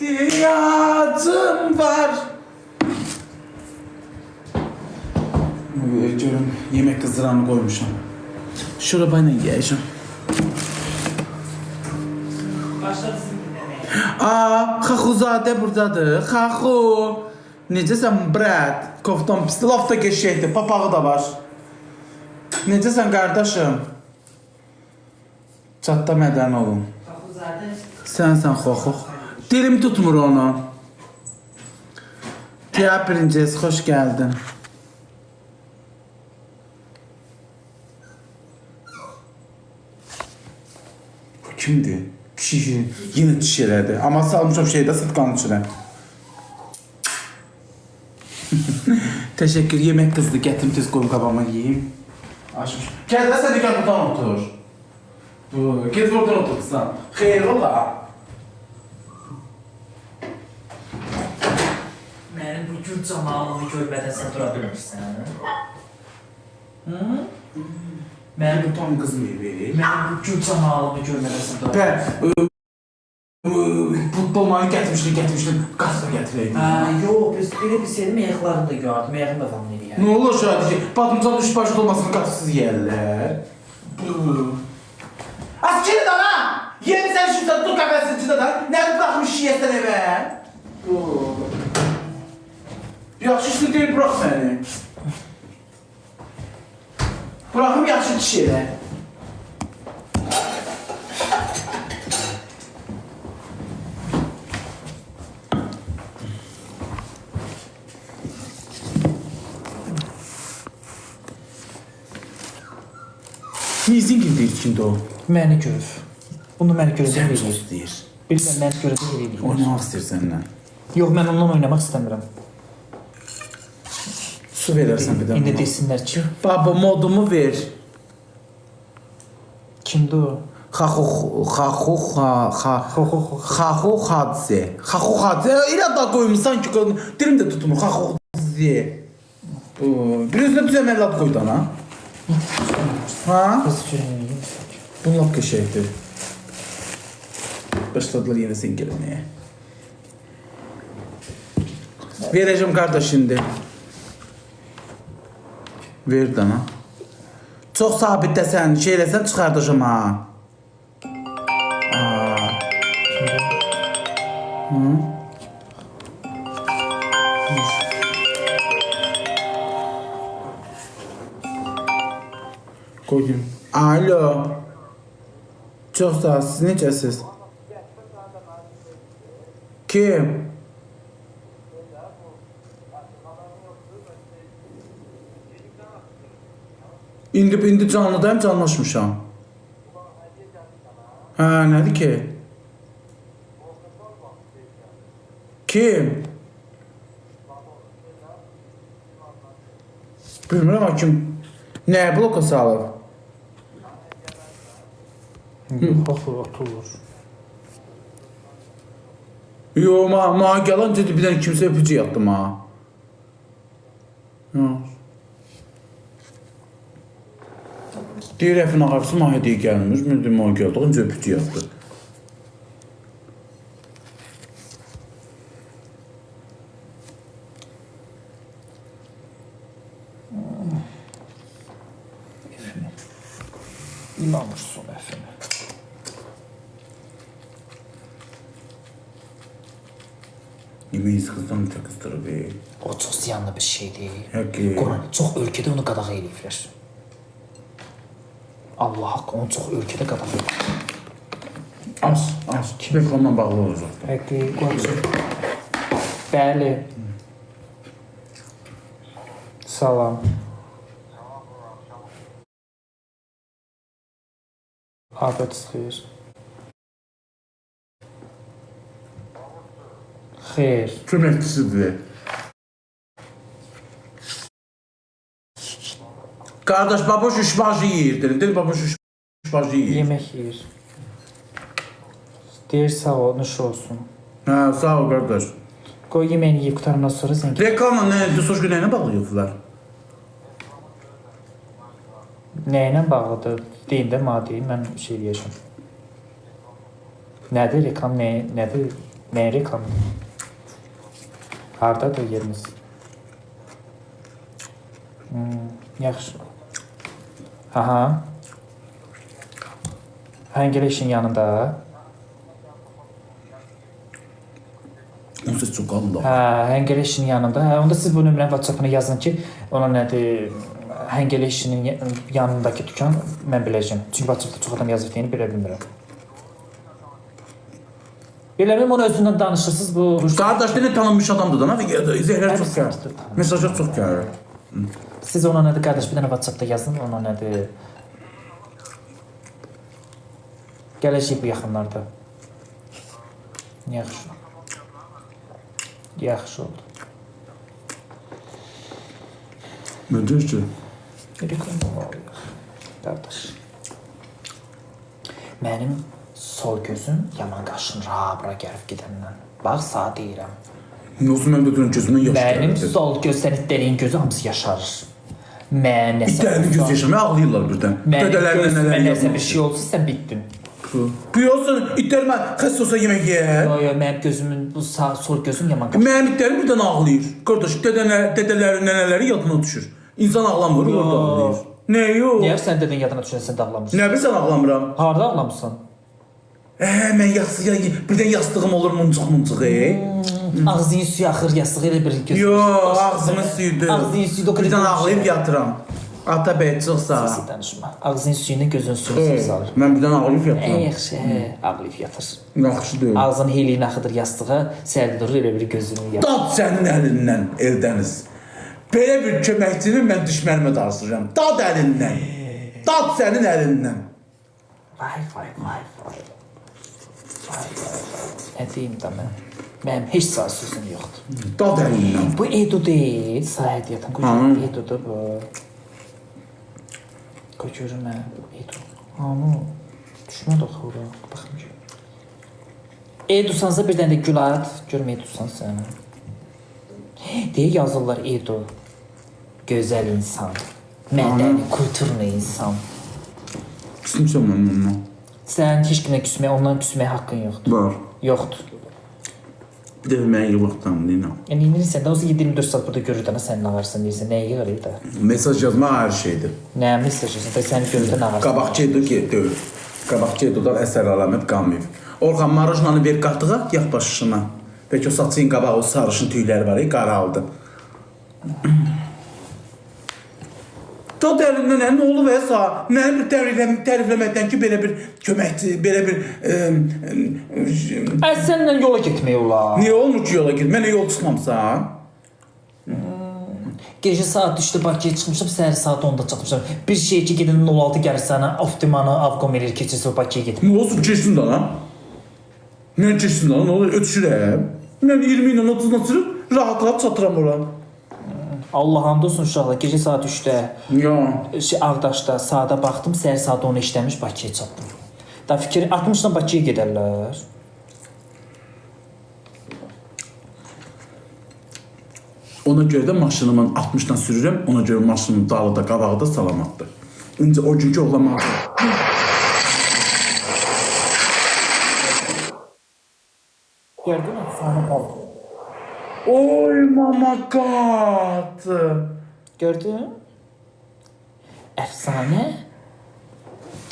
İhtiyacım var. Ee, Görün yemek kızdıranı koymuşum. Şurabayla yiyeceğim. Başladı. Aa, Xaxuzade buradadır. Xaxu. Necəsən Brad? Koftan pis lafta geçeydi. Papağı da var. Necəsən qardaşım? Çatda mədən olun. Kapızadə Sənsən xoxox. Dilim tutmur onu. Tia Princes, hoş geldin. Bu kimdi? Kişi yine çiş elədi. Amma salmışam şeydə sıtqanın içinə. Teşekkür. Yemek kızdı. Gətirim tez qoyum qabağıma yeyeyim. Açmış. Də sən də gəl buradan otur. Bu, get buradan otur kızım. Xeyr camalımı görmədən sən dura bilmirsən. Hı? Mənim tam kız mı verir? mənim bu gül camalımı görmədən sən dura Ben futbol manı getirmiştim, getirmiştim. Gazla getireydim. Hə, yox, biz elə bir senin meyxlarını da gördüm, meyxin də falan eləyər. Ne olur şu hadi ki, badımcan üç başlı olmasını katıksız yerler. Askeri lan! Yeni sen şu dur kafesinin içinde lan. Nerede bırakmış şiyetten eve? Yaxşı işini deyil, bırak beni. Bırakım yaxşı kişiyə. Nizin gibi içinde o. Məni görüb. Bunu görə Sen deyil. sus deyir. Bilirəm, mənə görə deyil. Oynamaq istəyir səndən. Yox, mən ondan oynamaq istəmirəm. Su verərsən bir də. İndi bana. desinlər ki, Baba modumu ver. kimdir o? Xaxu xaxu xa xa Xo xo xo. xaxu xadze. Xaxu xadze. İlə da qoymusan ki, dilim də tutmur. Xaxu xadze. Bu, bir üzünə düzəmə lap qoydan ha. Ha? Qız görməyim. Bu lap qəşəngdir. Başladılar yenə sən gəlməyə. Verəcəm qardaş indi. Ver dana. Çox sabitləsən, şey eləsən çıxardacağım ha. Aa. Hı? Koydum. Alo. Çox sağ ol. Siz necəsiz? Kim? İndi indi canlıdayım, canlaşmışam. Hə, nədir ki? Kim? Bilmirəm ha kim. Nəyə bloka salıb? Yox, oturur. Yo, ma, ma gələn dedi bir dənə kimsə öpücü yatdım ha. Yo. Deyir əfin ağabeysi ma hediyə gəlmiş, mən dedim ma gəldi, öncə öpücü yatdı. İmamışsın əfini. Yemeği sıkılsam da kıstırıb. e. O çox ziyanlı bir şeydir. Həqiqi. Quran, çox ölkədə onu qadağan eləyiblər. Allah haqqı, onu çox ölkədə eləyiblər. Az, az. Reklamla bağlı olacaq. Həqiqi, qoçum. Bəli. Salam. Afət xeyir. Xeyr. Köməkçisidir. Qardaş, baboş üşbacı yeyir, dedi. Dedi, baboş üşbacı yeyir. Yemək yeyir. Deyir sağ ol, nuş olsun. Hə, sağ ol qardaş. Qoy yeməyini yeyib qutarandan sonra zəng. Reklamla nə, Düsoş günəyinə bağlayıblar. Nə ilə bağlıdır? Deyin də maddi, mən şey deyəcəm. Nədir reklam, nə, nədir? Nə reklam? Hardadır yeriniz? Hmm, yaxşı. Aha. Hangi işin yanında? O ses çok Allah. Hə, həngələşinin yanında. Hə, onda siz bu nömrənin WhatsApp-ına yazın ki, ona nədir? Həngələşinin ya- yanındakı dükan mən biləcəm. Çünki WhatsApp-da çox adam yazıb deyəni bilə bilmirəm. Belə bilməm onun özündən danışırsınız bu Kardeş de ne tanınmış adamdı da. Çok gelir. evet, evet. Mesajlar çok gelir. Siz ona nədir qardaş bir dənə WhatsApp-da yazın, ona nədir? Gələcək bu yaxınlarda. Yaxşı. Yaxşı oldu. Bence işte. Reklam oluyor. Qardaş. Mənim sol gözüm yaman qaşın ra-bura gəlib gedəndən. Bax, sağ deyirəm. Nasıl de dönün gözümden yaş Mənim sol göz səni dəlin gözü hamısı yaşarır. Mən nəsə İtlərini göz yaşamaya ağlayırlar birden. Dedelerine neler nəsə bir şey olsa sən bitdin. Biliyorsun itlerime xəst olsa yemek yer. Yo yo mənim gözümün bu sağ sol gözüm yaman qaşın. Mənim itlerim birden ağlayır. Kardeş dedene, dedeleri, neneleri yadına düşür. İnsan ağlamır, orada ağlayır. Ne yok? Niyə sən dedin yadına düşəsən dağlamırsan? Ne bilsən ağlamıram. Harda ağlamısan? Ee, mən yastığa, birden yastığım olur muncuq muncuq, e? Ağzının suyu axır, yastığı elə bir göz. Yo, ağzımın suyudur. Ağzının suyu da Birden ağlayıp yatıram. Ata bəy çıxsa. Sesi danışma. Ağzının suyunu gözün suyunu salır. Mən birden ağlayıp Ən yatıram. yaxşı, hə, ağlayıb yatır. Yaxşı deyil. Ağzın heyliyin axıdır yastığa, sərdə durur elə bir gözünü yatır. Dad sənin əlindən Eldəniz. Belə bir köməkçini mən düşmənimə darsıram. Dad əlindən. Dad sənin əlindən. Vay vay vay vay. Nə deyim də mən? Mənim heç sağ sözüm yoxdur. Dad əlindən. Bu Edu deyil, sahidiyyatın Hı. qoyun Edudur bu. Mən, Edu. Ano, düşmədi axı ora, baxım ki. Edusansa bir dənə də gül at, görüm Edusan sən. Deyə yazırlar Edu. Gözəl insan. Mədəni, kulturlu insan. Küsmüşəm mən ondan. Sən heç kimə küsməyə, ondan küsməyə haqqın yoxdur. Var. Yoxdur. Bir dəfə mənə yığıqdan deyinəm. Yəni inirsən də o 24 saat burada görür də sən nə varsan deyirsən, nəyə yığır da. Mesaj yazmaq hər şeydir. Nə mesaj yazırsan, da səni görür də nə varsan. Qabaqçı edu ki, deyil. Qabaqçı edudan əsər əlamət qalmayıb. Orxan marojnanı ver qatığa, yağ başına. Bəlkə o saçın qabağı, o sarışın tüyləri var, qaraldı. Əlindən nə olub əsa? Məni bir tərifləm, tərifləməkdən ki, belə bir köməkçi, belə bir... Ə, sənlə yola getmək olar. niyə olmur ki yola git? Mənə yol çıxmamısan? Gecə saat 3-də Bakıya çıxmışam, səhər saat 10-da çatmışam. Bir şey ki, gedin 06 gəlir sənə Optimanı, Avcom eləyir keçirsə Bakıya getmə. Nə olsun keçsin lan? Nə keçsin də lan? Nə olur? Ötüşürəm. Mən 20 ilə 30 ilə sürüb rahat-rahat çatıram ora. Allah hamd olsun uşaqlar, gecə saat 3-də Ya. şey, Ağdaşda saata baxdım, səhər saat 10 işləmiş Bakıya çatdım. Da fikir 60-dan Bakıya gedərlər. Ona görə də maşınımı 60-dan sürürəm. Ona görə maşınımın dalı da, qabağı da salamatdır. İncə o günkü oğlan Gördün mü? Sana qaldı. Oy mama god. Gördün? Əfsanə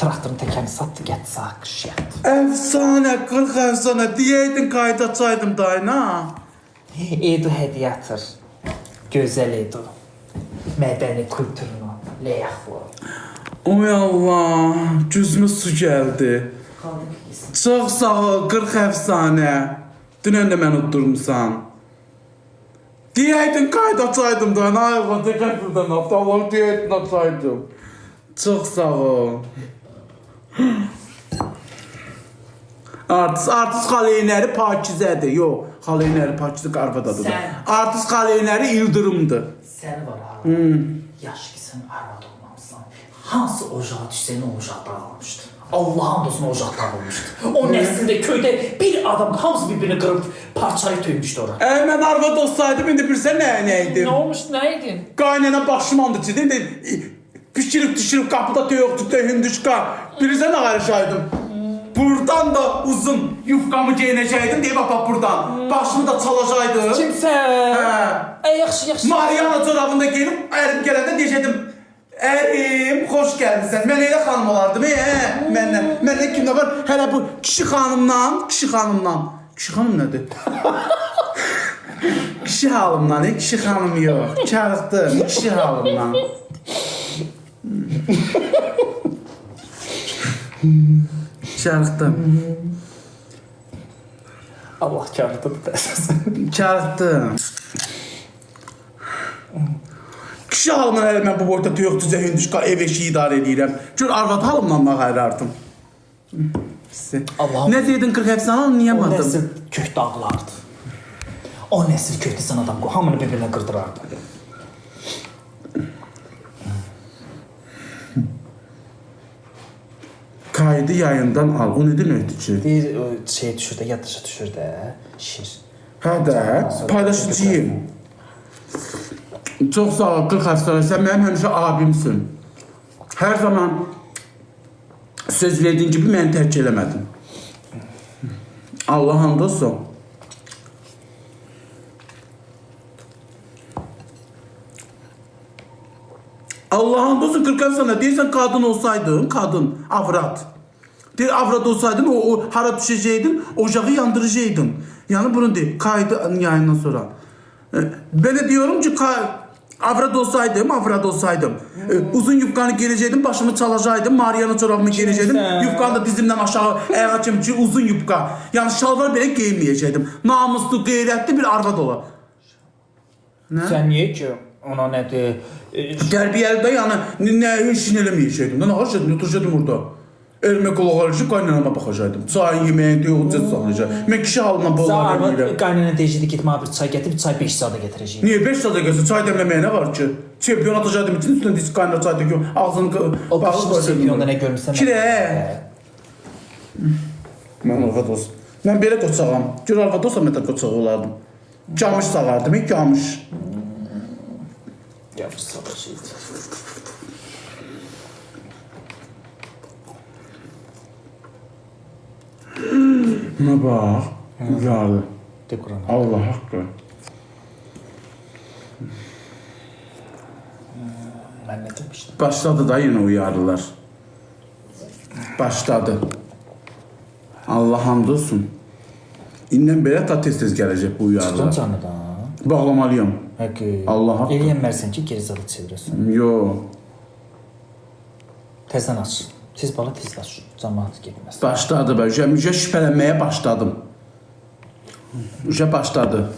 traktorun təkəni satdı, getdi sağ qışıyat. Əfsanə, 40 əfsanə. Deyəydin qayıdacaydım dayına. Edu atır. Gözəl Edu. Mədəni kulturunu ləyəxvu. Oy Allah, gözümə su gəldi. Qaldı pis. Çox sağ ol, 40 əfsanə. Dünən də məni utdurmusan. Deyəydin qayıdacaydım da, nə ayıqa təkər birdən atdı. Allah deyəydin ataydım. Çox sağ ol. Artist, artist xaleynəri Pakizədir. Yox, xaleynəri Pakizə qarvadadır. Artist xaleynəri İldırımdır. Səni var ha. Yaş ki sən arvad olmamısan. Hansı ocağa düşsən o ocaq dağılmışdı. Allah'ın olsun o ocaq dağılmışdı. O nəslində köydə bir adam hamısı bir-birini qırıb parçayı töymüşdü ora. Ə, mən arvad olsaydım, indi bilsən nə, nə idim? Nə olmuş, nə idin? Qaynana başım andı çidi. İndi pişirib düşürüb qapıda toyuq tutdu hündüşka. Bilirsən nə qarışaydım? Buradan da uzun yufkamı giyinəcəkdim deyib apa buradan. Başımı da çalacaqdım. Kimsən? Hə. Ey yaxşı, yaxşı. Mariana çorabında giyinib ərim gələndə Ərim, xoş gəlmisən. Mən elə xanım olardım, hə? Məndən, məndən kimdə var? Hələ bu kişi xanımdan, kişi xanımdan. Kişi xanım nədir? kişi halımdan, e, kişi xanım yox. Çarıqdım, kişi halımdan. Çarıqdım. Allah karıdır əsasən. Çarıqdım. Halımdan hələ mən bu boyda yoxduzə hündüşqa ev eşiyi idarə edirəm. Gör arvad halımdan mı xəyrardım? Allahım. Ne dedin 40 efsane O anlayamadım. nəsil kök dağlardı. O nəsil kökdə sən adam qoy, hamını bir-birinə qırdırardı. Kaydı yayından al. O ne deməkdir ki? Deyir, o şey düşür də, yaddaşa düşür də, şir. Hə də, paylaşıcıyım. Çox sağ 40 efsane. Sən mənim həmişə abimsin. Hər zaman söz verdiyin kimi məni tərk eləmədin. Allah hamd olsun. Allah hamd olsun 40 efsane. Deyirsən qadın olsaydın, qadın, avrat. Deyir avrat olsaydın o, o hara düşəcəydin, ocağı yandırıcıydın. Yani bunu değil. Kaydı yayından sonra. E, Ben de diyorum ki avrat olsaydım, avrat olsaydım. E, uzun yufkanı girecektim, başımı çalacaktım, Mariana çorabımı sen? Yufkanı da dizimden aşağı ayağa çimci uzun yufka. Yani şalvar bile giymeyecektim. Namuslu, gayretli bir arvad ola. Sən niyə ki ona nədir? E, Terbiyeli de yani ne, ne işin elemeyecektim. Ne yapacaktım, oturacaktım orada. Elime kulak arayıcı kaynanama bakacaktım. Çay yemeğe diyor, ucuz saklayacak. Ben kişi halına boğular Zarvat edirəm. qaynana deyəcəkdi getmə bir çay gətir, çay 5 saata gətirəcəyik. Niye 5 saat gelse çay demlemeye ne var ki? Çempiyon atacaktım için üstüne disk kaynar çay döküyorum. Ağzını bağlı başlı çempionda nə görmüsən? Kire. Ben arvad olsun. Ben böyle koçağım. Gör arvad olsam ben de koçağı olardım. Camış salardım, ilk camış. Yapış savaşı. Ne. De Quran. Allah hakkı. Mən nə demişdim? Başladı da yine uyarılar. Başladı. Allah hamd olsun. İnden belə ta tez-tez gələcək bu uyarılar. canıdan. Bağlamalıyam. Həqiqi. Allah haqqı. Eləyənmərsən ki, geri zalı çevirəsən. Yo. Təzdən aç. Tez bala tez aç. Cəmaət getməz. Başladı ben. Üce, üce şüphelenmeye başladım. Üce başladı.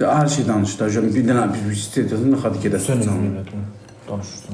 Ya her şey danıştı. Üce bir dənə bir bir istəyirdim. Hadi gedəsən. Sönür. Danışırsın.